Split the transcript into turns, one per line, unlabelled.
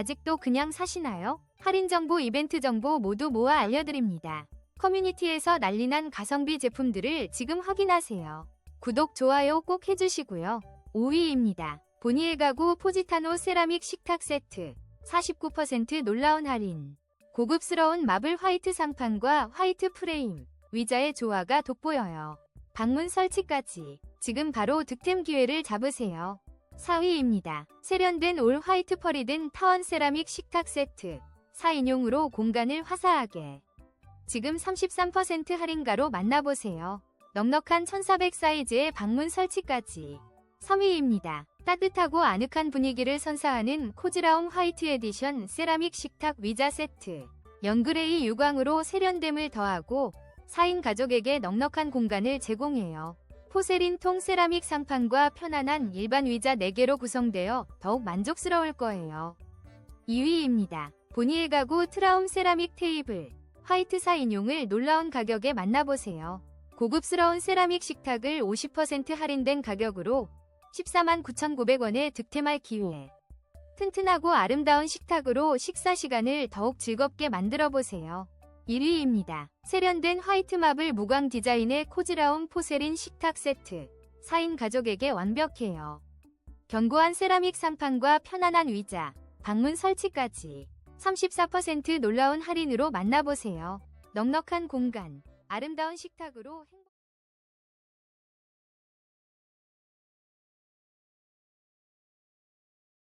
아직도 그냥 사시나요? 할인 정보, 이벤트 정보 모두 모아 알려드립니다. 커뮤니티에서 난리난 가성비 제품들을 지금 확인하세요. 구독, 좋아요 꼭 해주시고요. 5위입니다. 보니엘 가구 포지타노 세라믹 식탁 세트 49% 놀라운 할인 고급스러운 마블 화이트 상판과 화이트 프레임 위자의 조화가 돋보여요. 방문 설치까지 지금 바로 득템 기회를 잡으세요. 4위입니다. 세련된 올 화이트 펄이 든 타원 세라믹 식탁 세트 4인용으로 공간을 화사하게 지금 33% 할인가로 만나보세요. 넉넉한 1400 사이즈의 방문 설치까지 3위입니다. 따뜻하고 아늑한 분위기를 선사하는 코즈라움 화이트 에디션 세라믹 식탁 위자 세트 연그레이 유광으로 세련됨을 더하고 4인 가족에게 넉넉한 공간을 제공해요. 포세린 통 세라믹 상판과 편안한 일반 위자 4개로 구성되어 더욱 만족스러울 거예요. 2위입니다. 보니엘 가구 트라움 세라믹 테이블 화이트 4인용을 놀라운 가격에 만나보세요. 고급스러운 세라믹 식탁을 50% 할인된 가격으로 14만 9,900원에 득템할 기회. 튼튼하고 아름다운 식탁으로 식사 시간을 더욱 즐겁게 만들어 보세요. 1위입니다. 세련된 화이트 마블 무광 디자인의 코즈라운 포세린 식탁 세트. 4인 가족에게 완벽해요. 견고한 세라믹 상판과 편안한 의자, 방문 설치까지 34% 놀라운 할인으로 만나보세요. 넉넉한 공간, 아름다운 식탁으로 행...